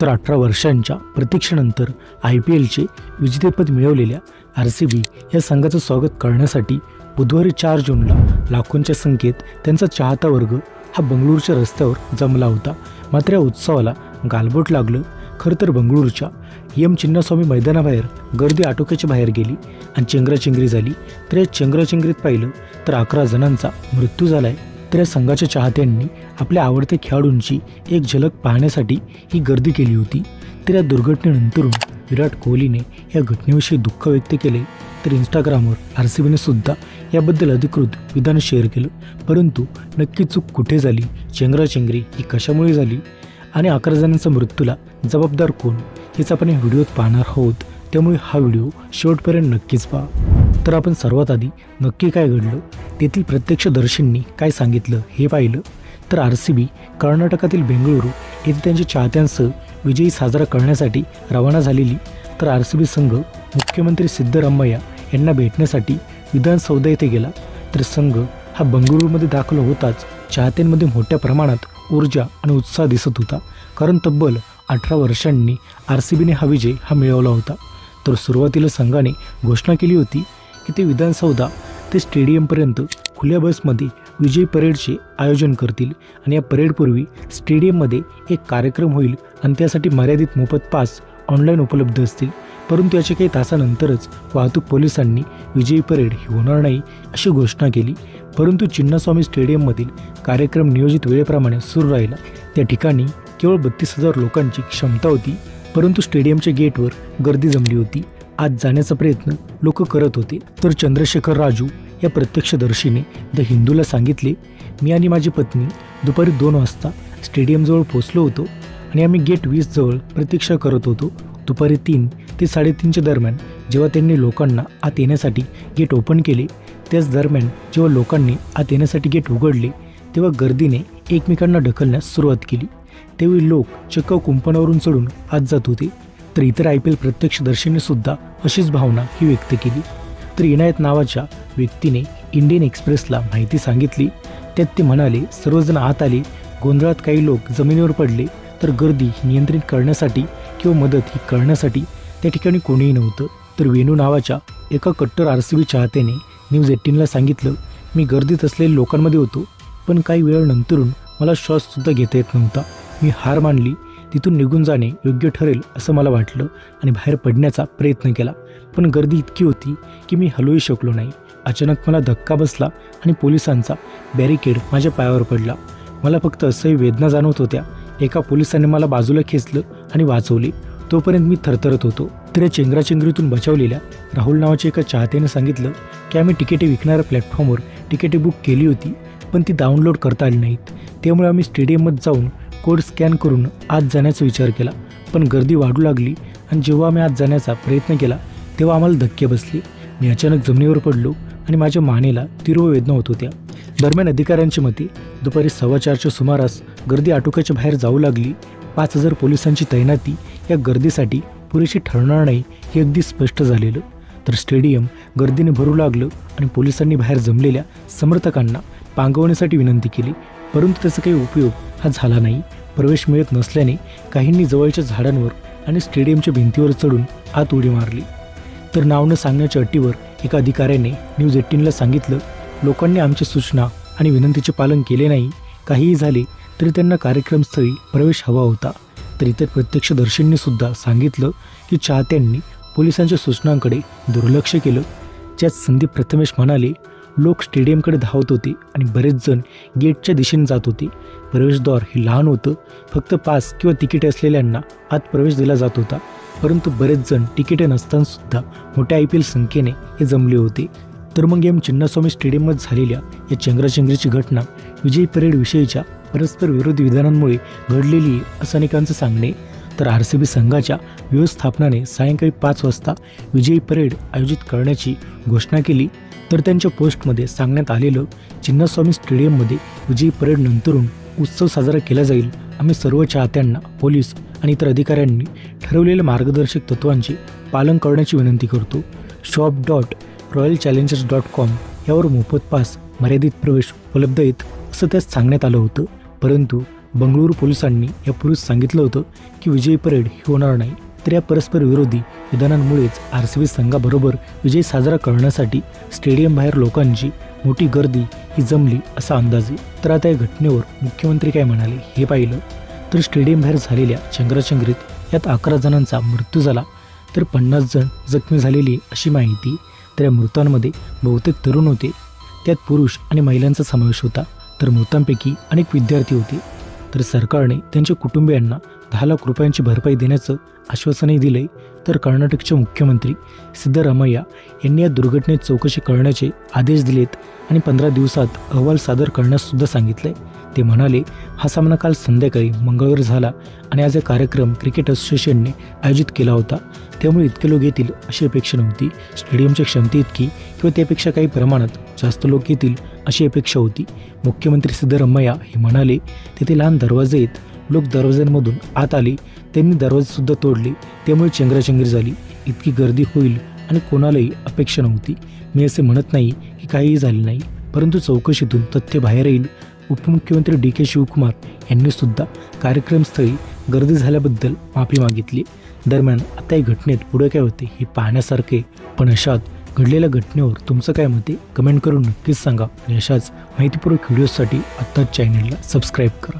तर अठरा वर्षांच्या प्रतीक्षेनंतर आय पी एलचे विजेतेपद मिळवलेल्या आर सी बी या संघाचं स्वागत करण्यासाठी बुधवारी चार जूनला लाखोंच्या संख्येत त्यांचा चाहता वर्ग हा बंगळूरच्या रस्त्यावर जमला होता. मात्र या उत्सवाला गालबोट लागलं. खरं तर बंगळूरच्या एम चिन्नास्वामी मैदानाबाहेर गर्दी आटोक्याच्या बाहेर गेली आणि चेंगराचेंगरी झाली. तर या चेंगराचेंगरीत पाहिलं तर अकरा जणांचा मृत्यू झाला आहे तर या संघाच्या चाहत्यांनी आपल्या आवडत्या खेळाडूंची एक झलक पाहण्यासाठी ही गर्दी केली होती. तर या दुर्घटनेनंतरून विराट कोहलीने या घटनेविषयी दुःख व्यक्त केले. तर इंस्टाग्रामवर आर सी बीने सुद्धा याबद्दल अधिकृत विधान शेअर केलं. परंतु नक्की चूक कुठे झाली? चेंगराचेंगरी ही कशामुळे झाली? आणि अकरा जणांच्या मृत्यूला जबाबदार कोण? हेच आपण या व्हिडिओत पाहणार आहोत. त्यामुळे हा व्हिडिओ शेवटपर्यंत नक्कीच पहा. तर आपण सर्वात आधी नक्की काय घडलं तेथील प्रत्यक्षदर्शींनी काय सांगितलं हे पाहिलं. तर आर सी बी कर्नाटकातील बेंगळुरू येथे त्यांच्या चाहत्यांसह विजयी साजरा करण्यासाठी रवाना झालेली. तर आर सी बी संघ मुख्यमंत्री सिद्धरामय्या यांना भेटण्यासाठी विधानसौधा येथे गेला. तर संघ हा बंगळुरूमध्ये दाखल होताच चाहत्यांमध्ये मोठ्या प्रमाणात ऊर्जा आणि उत्साह दिसत होता. कारण तब्बल अठरा वर्षांनी आर सी बीने हा विजय हा मिळवला होता. तर सुरुवातीला संघाने घोषणा केली होती की ते विधानसौधा ते स्टेडियमपर्यंत खुल्या बसमध्ये विजय परेडचे आयोजन करतील आणि या परेडपूर्वी स्टेडियममध्ये एक कार्यक्रम होईल आणि त्यासाठी मर्यादित मोफत पास ऑनलाईन उपलब्ध असतील. परंतु याच्या काही तासानंतरच वाहतूक पोलिसांनी विजयी परेड ही होणार नाही अशी घोषणा केली. परंतु चिन्नास्वामी स्टेडियममधील कार्यक्रम नियोजित वेळेप्रमाणे सुरू राहिला. त्या ठिकाणी केवळ बत्तीस हजार लोकांची क्षमता होती परंतु स्टेडियमच्या गेटवर गर्दी जमली होती. आज जाण्याचा प्रयत्न लोक करत होते. तर चंद्रशेखर राजू या प्रत्यक्षदर्शीने द हिंदूला सांगितले मी आणि माझी पत्नी दुपारी दोन वाजता स्टेडियमजवळ पोचलो होतो आणि आम्ही गेट वीसजवळ प्रतीक्षा करत होतो. दुपारी तीन ते साडेतीनच्या दरम्यान जेव्हा त्यांनी लोकांना आत येण्यासाठी गेट ओपन केले त्याच दरम्यान जेव्हा लोकांनी आत येण्यासाठी गेट उघडले तेव्हा गर्दीने एकमेकांना ढकलण्यास सुरुवात केली. त्यावेळी लोक चक्क कुंपणावरून चढून आत जात होते. तर इतर आय पी एल प्रत्यक्षदर्शींनी सुद्धा अशीच भावना ही व्यक्त केली. तर इनायत नावाच्या व्यक्तीने इंडियन एक्सप्रेसला माहिती सांगितली. त्यात ते म्हणाले सर्वजण आत आले. गोंधळात काही लोक जमिनीवर पडले. तर गर्दी नियंत्रित करण्यासाठी किंवा मदत ही करण्यासाठी त्या ठिकाणी कोणीही नव्हतं तर वेणू नावाच्या एका कट्टर आर सी बी चाहत्याने न्यूज एट्टीनला सांगितलं मी गर्दीत असलेल्या लोकांमध्ये होतो. पण काही वेळ नंतरून मला श्वाससुद्धा घेता येत नव्हता. मी हार मानली. तिथून निघून जाणे योग्य ठरेल असं मला वाटलं आणि बाहेर पडण्याचा प्रयत्न केला. पण गर्दी इतकी होती की मी हलूही शकलो नाही. अचानक मला धक्का बसला आणि पोलिसांचा बॅरिकेड माझ्या पायावर पडला. मला फक्त असंही वेदना जाणवत होत्या. एका पोलिसाने मला बाजूला खेचलं आणि वाचवले. तोपर्यंत मी थरथरत होतो. तर या चेंगराचेंगरीतून बचावलेल्या राहुल नावाच्या एका चाहत्याने सांगितलं की आम्ही तिकिटे विकणाऱ्या प्लॅटफॉर्मवर तिकिटे बुक केली होती पण ती डाउनलोड करता आली नाहीत. त्यामुळे आम्ही स्टेडियममध्ये जाऊन कोड स्कॅन करून आत जाण्याचा विचार केला. पण गर्दी वाढू लागली आणि जेव्हा मी आत जाण्याचा प्रयत्न केला तेव्हा आम्हाला धक्के बसले. मी अचानक जमिनीवर पडलो आणि माझ्या मानेला तीव्र वेदना होत होत्या. दरम्यान अधिकाऱ्यांच्या मते दुपारी सव्वा चारच्या सुमारास गर्दी आटोक्याच्या बाहेर जाऊ लागली. पाच हजार पोलिसांची तैनाती या गर्दीसाठी पुरेशी ठरणार नाही हे अगदी स्पष्ट झालेलं. तर स्टेडियम गर्दीने भरू लागलं आणि पोलिसांनी बाहेर जमलेल्या समर्थकांना पांगवण्यासाठी विनंती केली. परंतु त्याचा काही उपयोग हा झाला नाही. प्रवेश मिळत नसल्याने काहींनी जवळच्या झाडांवर आणि स्टेडियमच्या भिंतीवर चढून आत उडी मारली. तर नाव न सांगण्याच्या अटीवर एका अधिकाऱ्याने न्यूज एट्टीनला सांगितलं लोकांनी आमच्या सूचना आणि विनंतीचे पालन केले नाही. काहीही झाले तरी त्यांना कार्यक्रमस्थळी प्रवेश हवा होता. तर इतर प्रत्यक्षदर्शींनी सुद्धा सांगितलं की चाहत्यांनी पोलिसांच्या सूचनांकडे दुर्लक्ष केलं. ज्यात संदीप प्रथमेश म्हणाले लोक स्टेडियमकडे धावत होते आणि बरेच जण गेटच्या दिशेने जात होते. प्रवेशद्वार हे लहान होतं. फक्त पास किंवा तिकिटे असलेल्यांना आत प्रवेश दिला जात होता. परंतु बरेच जण तिकिटे नसतानासुद्धा मोठ्या आय पी एल संख्येने हे जमले होते. तर मग एम चिन्नास्वामी स्टेडियममध्ये झालेल्या या चंग्राचंग्रीची घटना विजयी परेड विषयीच्या परस्पर विरोधी विधानांमुळे घडलेली आहे असं अनेकांचं सांगणे. तर आर सी बी संघाच्या व्यवस्थापनाने सायंकाळी पाच वाजता विजयी परेड आयोजित करण्याची घोषणा केली. तर त्यांच्या पोस्टमध्ये सांगण्यात आलेलं चिन्नास्वामी स्टेडियममध्ये विजयी परेड नंतरून उत्सव साजरा केला जाईल. आम्ही सर्व चाहत्यांना पोलीस आणि इतर अधिकाऱ्यांनी ठरवलेल्या मार्गदर्शक तत्वांचे पालन करण्याची विनंती करतो. Shop dot royal challengers dot com यावर मोफत पास मर्यादित प्रवेश उपलब्ध आहेत असं त्यात सांगण्यात आलं होतं. परंतु बंगळुरू पोलिसांनी यापूर्वीच सांगितलं होतं की विजयी परेड ही होणार नाही तर या परस्पर विरोधी विधानांमुळेच आर सी बी संघाबरोबर विजय साजरा करण्यासाठी स्टेडियम बाहेर लोकांची मोठी गर्दी ही जमली असा अंदाज आहे. तर आता या घटनेवर मुख्यमंत्री काय म्हणाले हे पाहिलं. तर स्टेडियम बाहेर झालेल्या चंग्राचंग्रीत यात अकरा जणांचा मृत्यू झाला तर पन्नास जण जखमी झालेली अशी माहिती तर या मृतांमध्ये बहुतेक तरुण होते. त्यात पुरुष आणि महिलांचा समावेश होता तर मृतांपैकी अनेक विद्यार्थी होते. तर सरकारने त्यांच्या कुटुंबियांना दहा लाख रुपयांची भरपाई देण्याचं आश्वासनही दिले तर कर्नाटकचे मुख्यमंत्री सिद्धरामय्या यांनी या दुर्घटनेत चौकशी करण्याचे आदेश दिलेत आणि पंधरा दिवसात अहवाल सादर करण्याससुद्धा सांगितले ते म्हणाले हा सामना काल संध्याकाळी मंगळवार झाला आणि आज हा कार्यक्रम क्रिकेट असोसिएशनने आयोजित केला होता. त्यामुळे इतके लोक येतील अशी अपेक्षा नव्हती. स्टेडियमच्या क्षमते इतकी किंवा त्यापेक्षा काही प्रमाणात जास्त लोक येतील अशी अपेक्षा होती. मुख्यमंत्री सिद्धरामय्या हे म्हणाले तेथे लहान दरवाजे आहेत. लोक दरवाज्यांमधून आत आले. त्यांनी दरवाजेसुद्धा तोडले. त्यामुळे चेंगराचेंगरी झाली. इतकी गर्दी होईल आणि कोणालाही अपेक्षा नव्हती. मी असे म्हणत नाही की काहीही झाले नाही. परंतु चौकशीतून तथ्य बाहेर येईल. उपमुख्यमंत्री डी के शिवकुमार यांनीसुद्धा कार्यक्रमस्थळी गर्दी झाल्याबद्दल माफी मागितली. दरम्यान आता या घटनेत पुढे काय होते हे पाहण्यासारखे पण अशात घडलेल्या घटनेवर तुमचं काय मत आहे? कमेंट करून नक्कीच सांगा आणि अशाच माहितीपूर्वक व्हिडिओसाठी आत्ताच चॅनलला सबस्क्राईब करा.